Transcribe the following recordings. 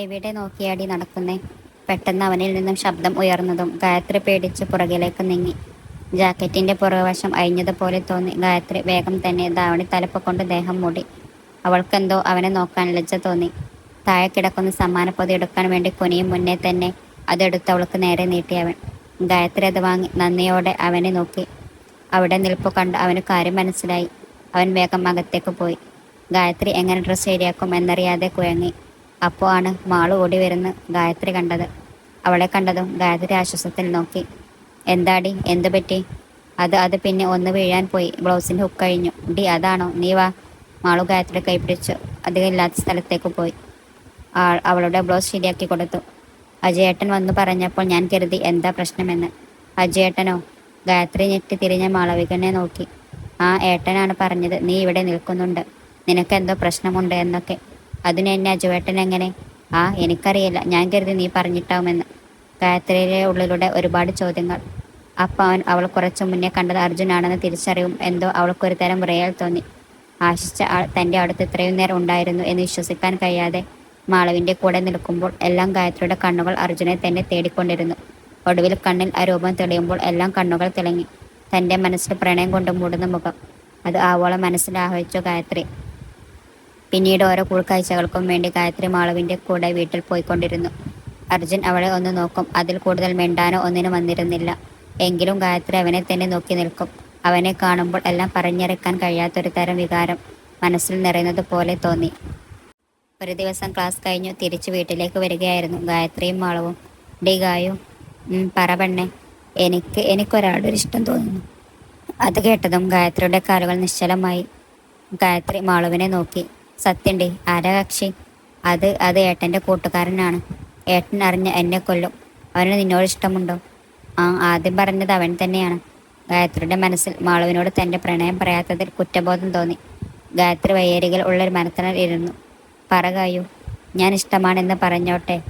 എവിടെ നോക്കിയാടി നടക്കുന്നേ? പെട്ടെന്ന് അവനിൽ നിന്നും ശബ്ദം ഉയർന്നതും ഗായത്രി പേടിച്ച് പുറകിലേക്ക് നീങ്ങി. ജാക്കറ്റിന്റെ പുറകുവശം അഴിഞ്ഞതുപോലെ തോന്നി. ഗായത്രി വേഗം തന്നെ ധാവണി തലപ്പ് കൊണ്ട് ദേഹം മൂടി. അവൾക്കെന്തോ അവനെ നോക്കാൻ ലജ്ജ തോന്നി. താഴെ കിടക്കുന്ന സമ്മാനപ്പൊതി എടുക്കാൻ വേണ്ടി കുനിയും മുന്നേ തന്നെ അതെടുത്ത് അവൾക്ക് നേരെ നീട്ടി അവൻ. ഗായത്രി അത് വാങ്ങി. നന്ദിയോടെ അവനെ നോക്കി. അവിടെ നിൽപ്പ് കണ്ട് അവന് കാര്യം മനസ്സിലായി. അവൻ വേഗം അകത്തേക്ക് പോയി. ഗായത്രി എങ്ങനെ ഡ്രസ്സ് ശരിയാക്കും എന്നറിയാതെ കുഴങ്ങി. അപ്പോൾ ആണ് മാൾ ഓടി വരുന്ന ഗായത്രി കണ്ടത്. അവളെ കണ്ടതും ഗായത്രി ആശ്വാസത്തിൽ നോക്കി. എന്താടി? എന്ത് പറ്റി? അത് അത് പിന്നെ ഒന്ന് വീഴാൻ പോയി. ബ്ലൗസിന്റെ ഹുക്ക് കഴിഞ്ഞു. ഡി അതാണോ? നീ വാ. മാളു ഗായത്രി കൈപിടിച്ചു. അധികം ഇല്ലാത്ത സ്ഥലത്തേക്ക് പോയി. അവളുടെ ബ്ലൗസ് ശരിയാക്കി കൊടുത്തു. അജയേട്ടൻ വന്നു പറഞ്ഞപ്പോൾ ഞാൻ കരുതി എന്താ പ്രശ്നമെന്ന്. അജയേട്ടനോ? ഗായത്രി ഞെട്ടി തിരിഞ്ഞ മാളവികനെ നോക്കി. ആ ഏട്ടനാണ് പറഞ്ഞത്. നീ ഇവിടെ നിൽക്കുന്നുണ്ട്. നിനക്കെന്തോ പ്രശ്നമുണ്ട് എന്നൊക്കെ. അതിന് എന്നെ അജുവേട്ടൻ എങ്ങനെ? ആ എനിക്കറിയില്ല. ഞാൻ കരുതി നീ പറഞ്ഞിട്ടാവുമെന്ന്. ഗായത്രിയിലെ ഉള്ളിലൂടെ ഒരുപാട് ചോദ്യങ്ങൾ. അപ്പം അവൻ അവൾ കുറച്ചു മുന്നേ കണ്ടത് അർജുനാണെന്ന് തിരിച്ചറിയും എന്തോ അവൾക്കൊരു തരം റിയൽ തോന്നി. ആശിച്ച ആൾ തന്റെ അടുത്ത് ഇത്രയും നേരം ഉണ്ടായിരുന്നു എന്ന് വിശ്വസിക്കാൻ കഴിയാതെ മാളവിന്റെ കൂടെ നിൽക്കുമ്പോൾ എല്ലാം ഗായത്രിയുടെ കണ്ണുകൾ അർജുനെ തന്നെ തേടിക്കൊണ്ടിരുന്നു. ഒടുവിൽ കണ്ണിൽ ആ രൂപം തെളിയുമ്പോൾ എല്ലാം കണ്ണുകൾ തിളങ്ങി. തന്റെ മനസ്സിൽ പ്രണയം കൊണ്ട് മൂടുന്ന മുഖം. അത് ആവോളം മനസ്സിൽ ആഹ്വദിച്ചു ഗായത്രി. പിന്നീട് ഓരോ കൂൾക്കാഴ്ചകൾക്കും വേണ്ടി ഗായത്രി മാളവിന്റെ കൂടെ വീട്ടിൽ പോയിക്കൊണ്ടിരുന്നു. അർജുൻ അവളെ ഒന്ന് നോക്കും. അതിൽ കൂടുതൽ മിണ്ടാനോ ഒന്നിനും വന്നിരുന്നില്ല. എങ്കിലും ഗായത്രി അവനെ തന്നെ നോക്കി നിൽക്കും. അവനെ കാണുമ്പോൾ എല്ലാം പറഞ്ഞിറക്കാൻ കഴിയാത്തൊരു തരം വികാരം മനസ്സിൽ നിറയുന്നത് പോലെ തോന്നി. ഒരു ദിവസം ക്ലാസ് കഴിഞ്ഞു തിരിച്ചു വീട്ടിലേക്ക് വരികയായിരുന്നു. ഗായത്രിയും മാളവും ഡി ഗായു പറ പെണ്ണെ. എനിക്ക് എനിക്കൊരാളുടെ ഒരു ഇഷ്ടം തോന്നുന്നു. അത് കേട്ടതും ഗായത്രിയുടെ കാലുകൾ നിശ്ചലമായി. ഗായത്രി മാളുവിനെ നോക്കി. സത്യണ്ടി? ആരാ കക്ഷി? അത് അത് ഏട്ടന്റെ കൂട്ടുകാരനാണ്. ഏട്ടൻ അറിഞ്ഞ് എന്നെ കൊല്ലും. അവന് നിന്നോട് ഇഷ്ടമുണ്ടോ? ആ ആദ്യം പറഞ്ഞത് അവൻ തന്നെയാണ്. ഗായത്രിയുടെ മനസ്സിൽ മാളുവിനോട് തന്റെ പ്രണയം പറയാത്തതിൽ കുറ്റബോധം തോന്നി. ഗായത്രി വയ്യരികിൽ ഉള്ളൊരു മരത്തണൽ ഇരുന്നു. പറകായു ഞാൻ ഇഷ്ടമാണെന്ന് പറഞ്ഞോട്ടെ.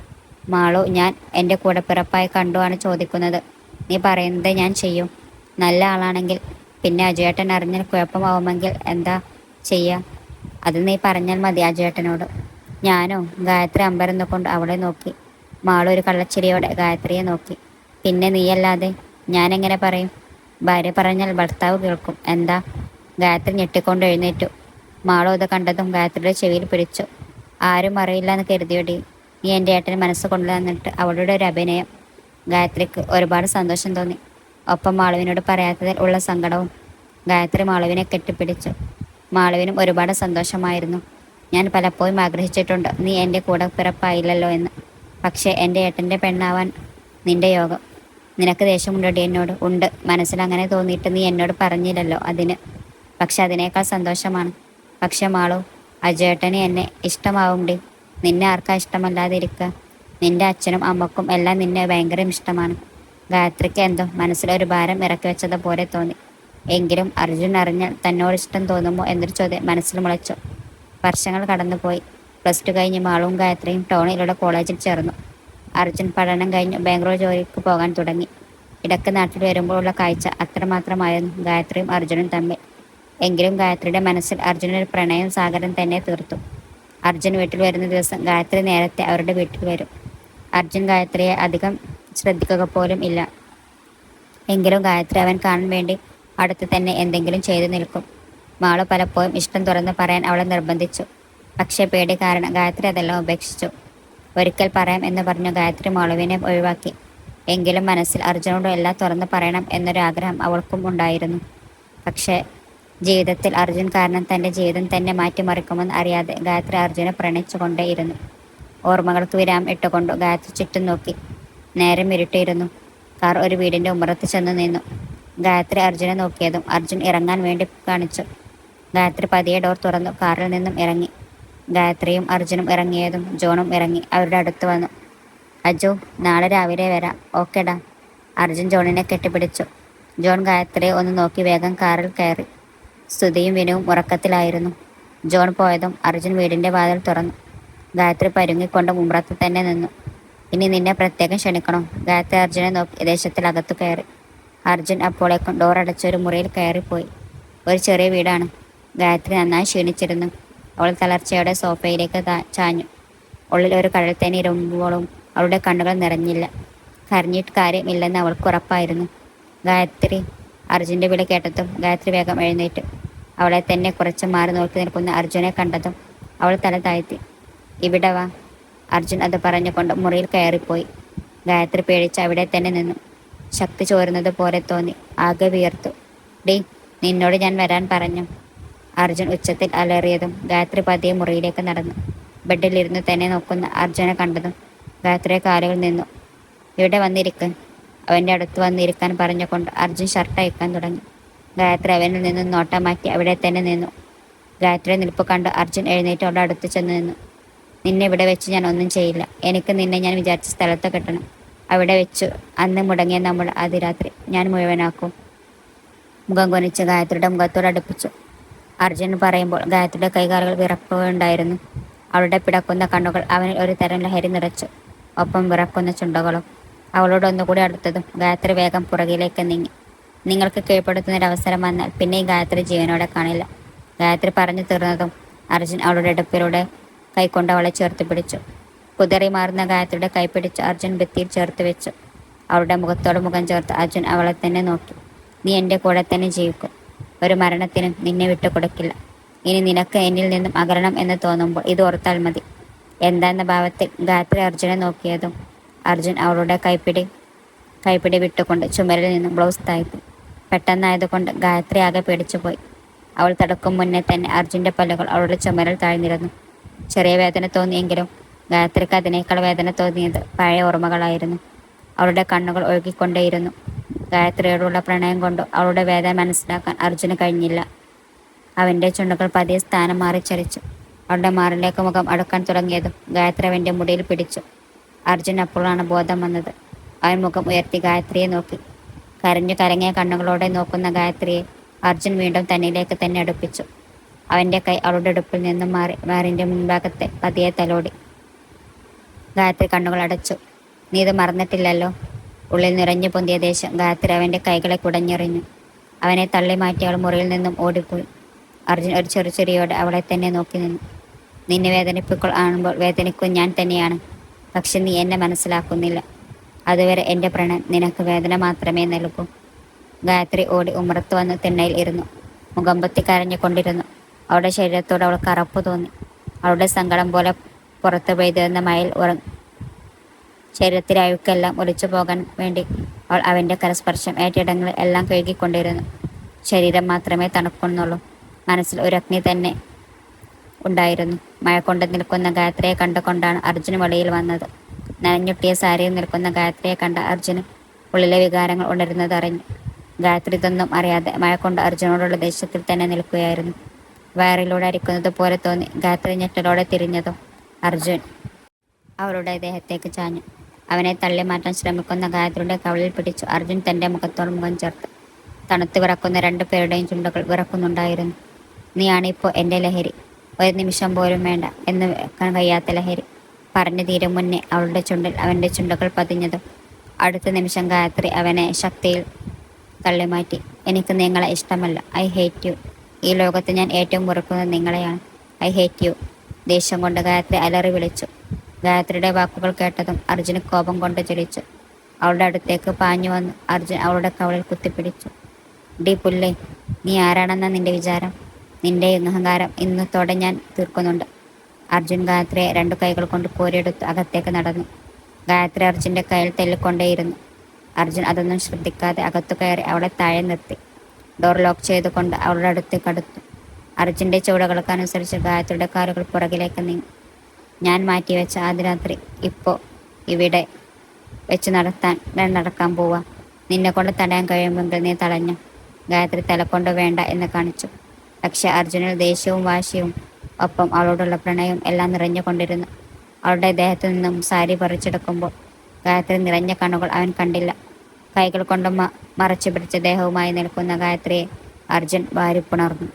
മാളു ഞാൻ എന്റെ കൂടെ പിറപ്പായി കണ്ടുവാണ് ചോദിക്കുന്നത്. നീ പറയുന്നത് ഞാൻ ചെയ്യും. നല്ല ആളാണെങ്കിൽ പിന്നെ അജയേട്ടൻ അറിഞ്ഞാൽ കുഴപ്പമാവുമെങ്കിൽ എന്താ ചെയ്യുക അത് നീ പറഞ്ഞാൽ മതി ആ ചേട്ടനോട്. ഞാനോ ഗായത്രി അമ്പരന്നുകൊണ്ട് അവളെ നോക്കി. മാളൊരു കള്ളച്ചിരിയോടെ ഗായത്രിയെ നോക്കി. പിന്നെ നീയല്ലാതെ ഞാൻ എങ്ങനെ പറയും? ഭാര്യ പറഞ്ഞാൽ ഭർത്താവ് കേൾക്കും. എന്താ? ഗായത്രി ഞെട്ടിക്കൊണ്ട് എഴുന്നേറ്റു. മാളോ അത് കണ്ടതും ഗായത്രിയുടെ ചെവിയിൽ പിടിച്ചു. ആരും അറിയില്ല എന്ന് കരുതിയോടി. നീ എന്റെ ഏട്ടന് മനസ്സ് കൊണ്ടുവന്നിട്ട് അവളുടെ ഒരു അഭിനയം. ഗായത്രിക്ക് ഒരുപാട് സന്തോഷം തോന്നി. ഒപ്പം മാളുവിനോട് പറയാത്തതിൽ ഉള്ള സങ്കടവും ഗായത്രി മാളുവിനെ കെട്ടിപ്പിടിച്ചു. മാളുവിനും ഒരുപാട് സന്തോഷമായിരുന്നു. ഞാൻ പലപ്പോഴും ആഗ്രഹിച്ചിട്ടുണ്ട് നീ എന്റെ കൂടെ പിറപ്പായില്ലല്ലോ എന്ന്. പക്ഷേ എന്റെ ഏട്ടന്റെ പെണ്ണാവാൻ നിന്റെ യോഗം. നിനക്ക് ദേഷ്യമുണ്ടോടി എന്നോട്? ഉണ്ട്. മനസ്സിൽ അങ്ങനെ തോന്നിയിട്ട് നീ എന്നോട് പറഞ്ഞില്ലല്ലോ അതിന്. പക്ഷെ അതിനേക്കാൾ സന്തോഷമാണ്. പക്ഷെ മാളു അജേട്ടന് എന്നെ ഇഷ്ടമാവുണ്ടി നിന്നെ ആർക്കാ ഇഷ്ടമല്ലാതിരിക്കുക നിന്റെ അച്ഛനും അമ്മക്കും എല്ലാം നിന്നെ ഭയങ്കര ഇഷ്ടമാണ്. ഗായത്രിക്ക് എന്തോ മനസ്സിലൊരു ഭാരം ഇറക്കി വെച്ചതുപോലെ തോന്നി. എങ്കിലും അർജുൻ അറിഞ്ഞാൽ തന്നോട് ഇഷ്ടം തോന്നുമോ എന്നൊരു ചോദ്യം മനസ്സിൽ മുളച്ചു. വർഷങ്ങൾ കടന്നുപോയി. പ്ലസ് ടു കഴിഞ്ഞ് മാളും ഗായത്രിയും ടൗണിലുള്ള കോളേജിൽ ചേർന്നു. അർജുൻ പഠനം കഴിഞ്ഞ് ബാംഗ്ലൂർ ജോലിക്ക് പോകാൻ തുടങ്ങി. ഇടയ്ക്ക് നാട്ടിൽ വരുമ്പോഴുള്ള കാഴ്ച അത്രമാത്രമായിരുന്നു ഗായത്രിയും അർജുനും തമ്മിൽ. എങ്കിലും ഗായത്രിയുടെ മനസ്സിൽ അർജുനൊരു പ്രണയം സാഗരം തന്നെ തീർത്തു. അർജുൻ വീട്ടിൽ വരുന്ന ദിവസം ഗായത്രി നേരത്തെ അവരുടെ വീട്ടിൽ വരും. അർജുൻ ഗായത്രിയെ അധികം ശ്രദ്ധിക്കുക പോലും ഇല്ല. എങ്കിലും ഗായത്രി അവൻ കാണാൻ വേണ്ടി അടുത്ത് തന്നെ എന്തെങ്കിലും ചെയ്തു നിൽക്കും. മാൾ പലപ്പോഴും ഇഷ്ടം തുറന്ന് പറയാൻ അവളെ നിർബന്ധിച്ചു. പക്ഷേ പേടി കാരണം ഗായത്രി അതെല്ലാം ഉപേക്ഷിച്ചു. ഒരിക്കൽ പറയാം എന്ന് പറഞ്ഞു ഗായത്രി മാളുവിനെ ഒഴിവാക്കി. എങ്കിലും മനസ്സിൽ അർജുനോട് എല്ലാം തുറന്ന് പറയണം എന്നൊരാഗ്രഹം അവൾക്കും ഉണ്ടായിരുന്നു. പക്ഷേ ജീവിതത്തിൽ അർജുൻ കാരണം തന്റെ ജീവിതം തന്നെ മാറ്റിമറിക്കുമെന്ന് അറിയാതെ ഗായത്രി അർജുനെ പ്രണയിച്ചുകൊണ്ടേയിരുന്നു. ഓർമ്മകൾക്ക് വിരാമം ഇട്ടുകൊണ്ട് ഗായത്രി ചുറ്റും നോക്കി. നേരം ഇരുട്ടിയിരുന്നു. കാർ ഒരു വീടിന്റെ ഉമ്മറത്ത് ചെന്ന് നിന്നു. ഗായത്രി അർജുനെ നോക്കിയതും അർജുൻ ഇറങ്ങാൻ വേണ്ടി കാണിച്ചു. ഗായത്രി പതിയെ ഡോർ തുറന്നു. കാറിൽ നിന്നും ഇറങ്ങി. ഗായത്രിയും അർജുനും ഇറങ്ങിയതും ജോണും ഇറങ്ങി അവരുടെ അടുത്ത് വന്നു. അജു നാളെ രാവിലെ വരാം. ഓക്കേടാ അർജുൻ ജോണിനെ കെട്ടിപ്പിടിച്ചു. ജോൺ ഗായത്രിയെ ഒന്ന് നോക്കി വേഗം കാറിൽ കയറി. സ്തുതിയും വിനുവും ഉറക്കത്തിലായിരുന്നു. ജോൺ പോയതും അർജുൻ വീടിന്റെ വാതിൽ തുറന്നു. ഗായത്രി പരുങ്ങിക്കൊണ്ട് മുമ്പ്രത്ത് തന്നെ നിന്നു. ഇനി നിന്നെ പ്രത്യേകം ക്ഷണിക്കണം? ഗായത്രി അർജുനെ നോക്കി ദേശത്തിൽ അകത്തു കയറി. അർജുൻ അപ്പോളേക്കും അടച്ച ഒരു മുറിയിൽ കയറിപ്പോയി. ഒരു ചെറിയ വീടാണ്. ഗായത്രി നന്നായി ക്ഷീണിച്ചിരുന്നു. അവൾ തളർച്ചയോടെ സോഫയിലേക്ക് ചാഞ്ഞു. ഉള്ളിൽ ഒരു കടൽ തന്നെ ഇരുമ്പോളും അവളുടെ കണ്ണുകൾ നിറഞ്ഞില്ല. കരഞ്ഞിട്ട് കാര്യമില്ലെന്ന് അവൾക്ക് ഉറപ്പായിരുന്നു. ഗായത്രി അർജുന്റെ വിളി കേട്ടതും ഗായത്രി വേഗം എഴുന്നേറ്റ്. അവളെ തന്നെ കുറച്ച് മാറി നോക്കി നിൽക്കുന്ന അർജുനെ കണ്ടതും അവൾ തല താഴ്ത്തി. ഇവിടെ വാ അർജുൻ അത് പറഞ്ഞുകൊണ്ട് മുറിയിൽ കയറിപ്പോയി. ഗായത്രി പേടിച്ച് അവിടെ തന്നെ നിന്നു. ശക്തി ചോരുന്നത് പോലെ തോന്നി. ആകെ വിയർത്തു. ഡീ നിന്നോട് ഞാൻ വരാൻ പറഞ്ഞു. അർജുൻ ഉച്ചത്തിൽ അലറിയതും ഗായത്രി പതിയെ മുറിയിലേക്ക് നടന്നു. ബെഡിലിരുന്ന് തന്നെ നോക്കുന്ന അർജുനെ കണ്ടതും ഗായത്രിയെ കാലുകൾ നിന്നു. ഇവിടെ വന്നിരിക്ക്. അവന്റെ അടുത്ത് വന്നിരിക്കാൻ പറഞ്ഞുകൊണ്ട് അർജുൻ ഷർട്ട് അയക്കാൻ തുടങ്ങി. ഗായത്രി അവനിൽ നിന്ന് നോട്ടമാക്കി അവിടെ തന്നെ നിന്നു. ഗായത്രിയെ നിൽപ്പ് കണ്ട് അർജുൻ എഴുന്നേറ്റ് അവളുടെ അടുത്ത് ചെന്ന് നിന്നു. നിന്നെ ഇവിടെ വെച്ച് ഞാൻ ഒന്നും ചെയ്യില്ല. എനിക്ക് നിന്നെ ഞാൻ വിചാരിച്ച സ്ഥലത്ത് കിട്ടണം. അവിടെ വെച്ചു അന്ന് മുടങ്ങിയ നമ്മൾ അതിരാത്രി ഞാൻ മുഴുവനാക്കും. മുഖം കൊനിച്ച് ഗായത്രിയുടെ മുഖത്തോട് അടുപ്പിച്ചു. അർജുൻ പറയുമ്പോൾ ഗായത്രിയുടെ കൈകാലുകൾ വിറക്കുകയുണ്ടായിരുന്നു അവളുടെ പിടക്കുന്ന കണ്ണുകൾ അവനിൽ ഒരു തരം ലഹരി നിറച്ചു. ഒപ്പം വിറക്കുന്ന ചുണ്ടകളും അവളോട് ഒന്നുകൂടി അടുത്തതും ഗായത്രി വേഗം പുറകിലേക്ക് നീങ്ങി. നിങ്ങൾക്ക് കീഴ്പ്പെടുത്തുന്നൊരവസരം വന്നാൽ പിന്നെ ഈ ഗായത്രി ജീവനോടെ കാണില്ല. ഗായത്രി പറഞ്ഞു തീർന്നതും അർജുൻ അവളുടെ അടുപ്പിലൂടെ കൈക്കൊണ്ട് അവളെ ചേർത്ത് പിടിച്ചു. കുതിറി മാറുന്ന ഗായത്രിയുടെ കൈപിടിച്ച് അർജുൻ ഭിത്തിയിൽ ചേർത്ത് വെച്ചു. അവളുടെ മുഖത്തോട് മുഖം ചേർത്ത് അർജുൻ അവളെ തന്നെ നോക്കി. നീ എന്റെ കൂടെ തന്നെ ജീവിക്കും. ഒരു മരണത്തിനും നിന്നെ വിട്ടു കൊടുക്കില്ല. ഇനി നിനക്ക് എന്നിൽ നിന്നും അകരണം എന്ന് തോന്നുമ്പോൾ ഇത് ഓർത്താൽ മതി. എന്താന്ന ഭാവത്തിൽ ഗായത്രി അർജുനെ നോക്കിയതും അർജുൻ അവളുടെ കൈപ്പിടി കൈപ്പിടി വിട്ടുകൊണ്ട് ചുമരിൽ നിന്നും ബ്ലൗസ് താഴ്ത്തി. പെട്ടെന്നായതുകൊണ്ട് ഗായത്രി ആകെ പേടിച്ചുപോയി. അവൾ തടക്കും മുന്നേ തന്നെ അർജുന്റെ പല്ലുകൾ അവളുടെ ചുമരിൽ താഴ്ന്നിരുന്നു. ചെറിയ വേദന തോന്നിയെങ്കിലും ഗായത്രിക്ക് അതിനേക്കാൾ വേദന തോന്നിയത് പഴയ ഓർമ്മകളായിരുന്നു. അവളുടെ കണ്ണുകൾ ഒഴുകിക്കൊണ്ടേയിരുന്നു. ഗായത്രിയോടുള്ള പ്രണയം കൊണ്ട് അവളുടെ വേദന മനസ്സിലാക്കാൻ അർജുന് കഴിഞ്ഞില്ല. അവന്റെ ചുണ്ടുകൾ പതിയെ സ്ഥാനം മാറി ചലിച്ചു അവളുടെ മാറിലേക്ക് മുഖം അടുക്കാൻ തുടങ്ങിയതും ഗായത്രി അവന്റെ മുടിയിൽ പിടിച്ചു. അർജുൻ അപ്പോഴാണ് ബോധം വന്നത്. അവൻ മുഖം ഉയർത്തി ഗായത്രിയെ നോക്കി. കരഞ്ഞു കരങ്ങിയ കണ്ണുകളോടെ നോക്കുന്ന ഗായത്രിയെ അർജുൻ വീണ്ടും തന്നിലേക്ക് തന്നെ അടുപ്പിച്ചു. അവന്റെ കൈ അവളുടെ അടുപ്പിൽ നിന്നും മാറി മാറിന്റെ മുൻഭാഗത്തെ പതിയെ തലോടി. ഗായത്രി കണ്ണുകൾ അടച്ചു. നീ ഇത് മറന്നിട്ടില്ലല്ലോ? ഉള്ളിൽ നിറഞ്ഞു പൊന്തിയ ദേശം ഗായത്രി അവന്റെ കൈകളെ കുടഞ്ഞെറിഞ്ഞു. അവനെ തള്ളി മാറ്റി അവൾ മുറിയിൽ നിന്നും ഓടിപ്പോയി. അർജുൻ ഒരു ചെറു ചെറിയോടെ അവളെ തന്നെ നോക്കി നിന്നു. നിന്നെ വേദനിപ്പിക്കൽ ആണുമ്പോൾ വേദനിക്കും ഞാൻ തന്നെയാണ്. പക്ഷെ നീ എന്നെ മനസ്സിലാക്കുന്നില്ല. അതുവരെ എന്റെ പ്രണയം നിനക്ക് വേദന മാത്രമേ നൽകൂ. ഗായത്രി ഓടി ഉമ്മറത്ത് വന്ന് തിണ്ണയിൽ ഇരുന്നു. മുഖമ്പത്തി കരഞ്ഞുകൊണ്ടിരുന്നു. അവളുടെ ശരീരത്തോട് അവൾ കറപ്പ് തോന്നി. അവളുടെ സങ്കടം പോലെ പുറത്ത് പെയ്തിരുന്ന മയിൽ ഉറ ശരീരത്തിലെ അഴുക്കെല്ലാം ഒലിച്ചു പോകാൻ വേണ്ടി അവൾ അവന്റെ കരസ്പർശം ഏറ്റിടങ്ങൾ എല്ലാം കഴുകിക്കൊണ്ടിരുന്നു. ശരീരം മാത്രമേ തണുക്കുന്നുള്ളൂ മനസ്സിൽ ഒരു അഗ്നി തന്നെ ഉണ്ടായിരുന്നു. മഴ കൊണ്ട് നിൽക്കുന്ന ഗായത്രിയെ കണ്ടുകൊണ്ടാണ് അർജുന് വെളിയിൽ വന്നത്. നനഞ്ഞൊട്ടിയ സാരിയിൽ നിൽക്കുന്ന ഗായത്രിയെ കണ്ട അർജുന് ഉള്ളിലെ വികാരങ്ങൾ ഉണരുന്നത് അറിഞ്ഞു. ഗായത്രി ഇതൊന്നും അറിയാതെ മഴ കൊണ്ട് അർജുനോടുള്ള ദേഷ്യത്തിൽ തന്നെ നിൽക്കുകയായിരുന്നു. വയറിലൂടെ അരിക്കുന്നത് പോലെ തോന്നി. ഗായത്രി ഞെട്ടലോടെ തിരിഞ്ഞതും അർജുൻ. അവളുടെ ദേഹത്തേക്ക് ചാഞ്ഞു. അവനെ തള്ളി മാറ്റാൻ ശ്രമിക്കുന്ന ഗായത്രിയുടെ കവളിൽ പിടിച്ചു അർജുൻ തന്റെ മുഖത്തോട് മുഖം ചേർത്ത്. തണുത്ത് വിറക്കുന്ന രണ്ടു പേരുടെയും ചുണ്ടുകൾ വിറക്കുന്നുണ്ടായിരുന്നു. നീയാണിപ്പോൾ എന്റെ ലഹരി. ഒരു നിമിഷം പോലും വേണ്ട എന്ന് വെക്കാൻ കഴിയാത്ത ലഹരി. പറഞ്ഞു തീരും മുന്നേ അവളുടെ ചുണ്ടിൽ അവന്റെ ചുണ്ടുകൾ പതിഞ്ഞതും. അടുത്ത നിമിഷം ഗായത്രി അവനെ ശക്തിയിൽ തള്ളിമാറ്റി. എനിക്ക് നിങ്ങളെ ഇഷ്ടമല്ല. I hate you. ഈ ലോകത്ത് ഞാൻ ഏറ്റവും വെറുക്കുന്നത് നിങ്ങളെയാണ്. I hate you. ദേഷ്യം കൊണ്ട് ഗായത്രി അലറി വിളിച്ചു. ഗായത്രിയുടെ വാക്കുകൾ കേട്ടതും അർജുന് കോപം കൊണ്ട് ചൊലിച്ചു അവളുടെ അടുത്തേക്ക് പാഞ്ഞു വന്ന് അർജുൻ അവളുടെ കവളിൽ കുത്തിപ്പിടിച്ചു. ഡി പുല്ലേ നീ ആരാണെന്ന നിന്റെ വിചാരം? നിന്റെ അഹങ്കാരം ഇന്നത്തോടെ ഞാൻ തീർക്കുന്നുണ്ട്. അർജുൻ ഗായത്രിയെ രണ്ടു കൈകൾ കൊണ്ട് കോരിയെടുത്ത് അകത്തേക്ക് നടന്നു. ഗായത്രി അർജുന്റെ കയ്യിൽ തെല്ലിക്കൊണ്ടേയിരുന്നു. അർജുൻ അതൊന്നും ശ്രദ്ധിക്കാതെ അകത്തു കയറി അവളെ താഴെ നിർത്തി. ഡോർ ലോക്ക് ചെയ്തുകൊണ്ട് അവളുടെ അടുത്ത് അടുത്തു. അർജുന്റെ ചുവടുകൾക്കനുസരിച്ച് ഗായത്രിയുടെ കാലുകൾ പുറകിലേക്ക് നീ ഞാൻ മാറ്റിവെച്ച ആദ്യ രാത്രി ഇപ്പോൾ ഇവിടെ വെച്ച് നടത്താൻ ഞാൻ നടക്കാൻ പോവാ. നിന്നെ കൊണ്ട് തടയാൻ കഴിയുമെങ്കിൽ നീ തടഞ്ഞു. ഗായത്രി തലക്കൊണ്ട് വേണ്ട എന്ന് കാണിച്ചു. പക്ഷെ അർജുനിൽ ദേഷ്യവും വാശിയും ഒപ്പം അവളോടുള്ള പ്രണയവും എല്ലാം നിറഞ്ഞുകൊണ്ടിരുന്നു അവളുടെ ദേഹത്തു നിന്നും സാരി പറിച്ചെടുക്കുമ്പോൾ ഗായത്രി നിറഞ്ഞ കണ്ണുകൾ അവൻ കണ്ടില്ല. കൈകൾ കൊണ്ട് മറച്ചു പിടിച്ച ദേഹവുമായി നിൽക്കുന്ന ഗായത്രിയെ അർജുൻ വാരിപ്പുണർന്നു.